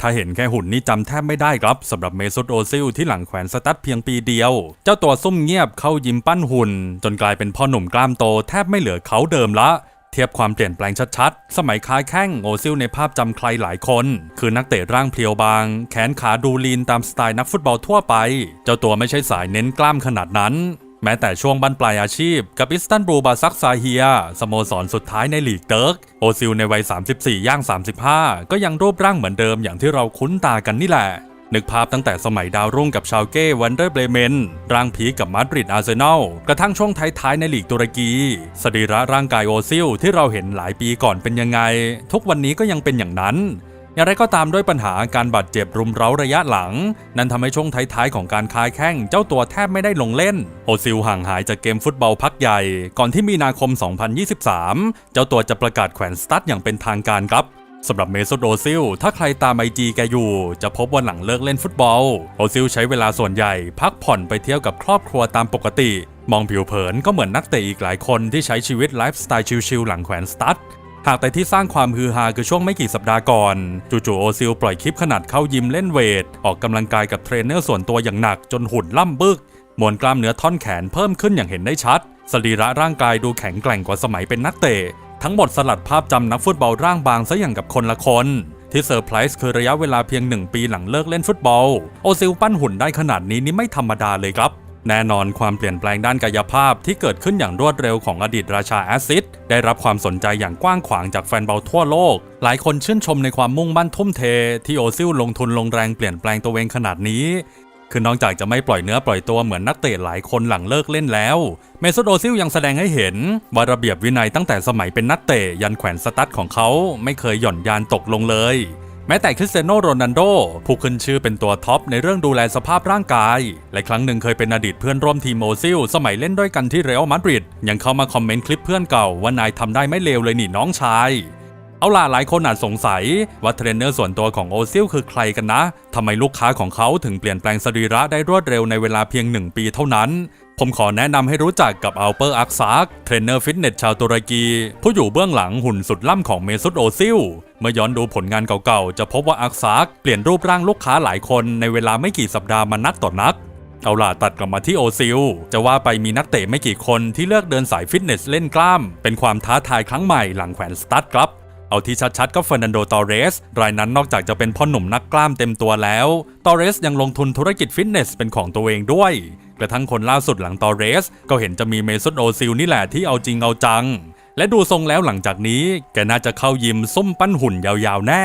ถ้าเห็นแค่หุ่นนี่จำแทบไม่ได้ครับสำหรับเมซุตโอซิลที่หลังแขวนสตั๊ดเพียงปีเดียว เจ้าตัวซุ่มเงียบเข้ายิมปั้นหุ่น จนกลายเป็นพ่อหนุ่มกล้ามโตแทบไม่เหลือเขาเดิมละเทียบความเปลี่ยนแปลงชัดๆ สมัยค้าแข้งโอซิลในภาพจำใครหลายคน คือนักเตะร่างเพรียวบาง แขนขาดูลีนตามสไตล์นักฟุตบอลทั่วไป เจ้าตัวไม่ใช่สายเน้นกล้ามขนาดนั้น แม้แต่ช่วงบั้นปลายอาชีพ กับอิสตันบูลบาซักซาเฮีย สโมสรสุดท้ายในลีกเติร์ก โอซิลในวัย 34 ย่าง 35 ก็ยังรูปร่างเหมือนเดิมอย่างที่เราคุ้นตากันนี่แหละ นึกภาพตั้งแต่สมัยดาวรุ่งกับชาวเก้วันเดอร์เบรเมน ร่างผีกับมาดริดอาร์เซนอล กระทั่งช่วงท้ายๆในลีกตุรกี สรีระร่างกายโอซิลที่เราเห็นหลายปีก่อนเป็นยังไง ทุกวันนี้ก็ยังเป็นอย่างนั้น อย่างไรก็ตามด้วยปัญหาการบาดเจ็บรุมเร้าระยะหลัง นั่นทำให้ช่วงท้ายๆของการค้าแข้งเจ้าตัวแทบไม่ได้ลงเล่น โอซิลห่างหายจากเกมฟุตบอลพักใหญ่ ก่อนที่มีนาคม 2023 เจ้าตัวจะประกาศแขวนสตั๊ดอย่างเป็นทางการครับสำหรับเมโซโอซิล ถ้าใครตามไอจีแกอยู่ จะพบว่าหลังเลิกเล่นฟุตบอล โอซิลใช้เวลาส่วนใหญ่ พักผ่อนไปเที่ยวกับครอบครัวตามปกติ มองผิวเผินก็เหมือนนักเตะอีกหลายคนที่ใช้ชีวิตไลฟ์สไตล์ชิลๆหลังแขวนสตั๊ด หากแต่ที่สร้างความฮือฮาคือช่วงไม่กี่สัปดาห์ก่อน จู่ๆโอซิลปล่อยคลิปขนาดเข้ายิมเล่นเวท ออกกำลังกายกับเทรนเนอร์ส่วนตัวอย่างหนักจนหุ่นล่ำบึก มวลกล้ามเนื้อท่อนแขนเพิ่มขึ้นอย่างเห็นได้ชัด สรีระร่างกายดูแข็งแกร่งกว่าสมัยเป็นนักเตะ ทั้งหมดสลัดภาพจำนักฟุตบอลร่างบางซะอย่างกับคนละคนที่เซอร์ไพรส์คือระยะเวลาเพียงหนึ่งปีหลังเลิกเล่นฟุตบอล โอซิลปั้นหุ่นได้ขนาดนี้นี่ไม่ธรรมดาเลยครับ แน่นอนความเปลี่ยนแปลงด้านกายภาพที่เกิดขึ้นอย่างรวดเร็วของอดีตราชาแอซิดได้รับความสนใจอย่างกว้างขวางจากแฟนบอลทั่วโลก หลายคนชื่นชมในความมุ่งมั่นทุ่มเท ที่โอซิลลงทุนลงแรงเปลี่ยนแปลงตัวเองขนาดนี้ คือนอกจากจะไม่ปล่อยเนื้อปล่อยตัวเหมือนนักเตะหลายคนหลังเลิกเล่นแล้ว เมซุตโอซิลยังแสดงให้เห็นว่าระเบียบวินัยตั้งแต่สมัยเป็นนักเตะยันแขวนสตั๊ดของเขาไม่เคยหย่อนยานตกลงเลย แม้แต่คริสเตียโนโรนันโดผู้ขึ้นชื่อเป็นตัวท็อปในเรื่องดูแลสภาพร่างกายและครั้งหนึ่งเคยเป็นอดีตเพื่อนร่วมทีมโมซิลสมัยเล่นด้วยกันที่เรอัลมาดริดยังเข้ามาคอมเมนต์คลิปเพื่อนเก่าว่านายทำได้ไม่เลวเลยนี่น้องชาย เอาล่ะหลายคนอาจสงสัยว่าเทรนเนอร์ส่วนตัวของโอซิลคือใครกันนะทำไมลูกค้าของเขาถึงเปลี่ยนแปลงสรีระได้รวดเร็วในเวลาเพียงหนึ่งปีเท่านั้น ผมขอแนะนำให้รู้จักกับอัลเปอร์อักซากเทรนเนอร์ฟิตเนสชาวตุรกี ผู้อยู่เบื้องหลังหุ่นสุดล่ำของเมซุตโอซิล เมื่อย้อนดูผลงานเก่าๆ จะพบว่าอักซากเปลี่ยนรูปร่างลูกค้าหลายคนในเวลาไม่กี่สัปดาห์มานักต่อนักเอาล่ะตัดกลับมาที่โอซิล จะว่าไปมีนักเตะไม่กี่คนที่เลือกเดินสายฟิตเนสเล่นกล้าม เป็นความท้าทายครั้งใหม่หลังแขวนสตั๊ดครับ เอาที่ชัดๆก็เฟอร์นันโด ตอเรส รายนั้นนอกจากจะเป็นพ่อหนุ่มนักกล้ามเต็มตัวแล้ว ตอเรสยังลงทุนธุรกิจฟิตเนสเป็นของตัวเองด้วย กระทั่งคนล่าสุดหลังตอเรส ก็เห็นจะมีเมซุตโอซิลนี่แหละที่เอาจริงเอาจัง และดูทรงแล้วหลังจากนี้ แกน่าจะเข้ายิมส้มปั้นหุ่นยาวๆแน่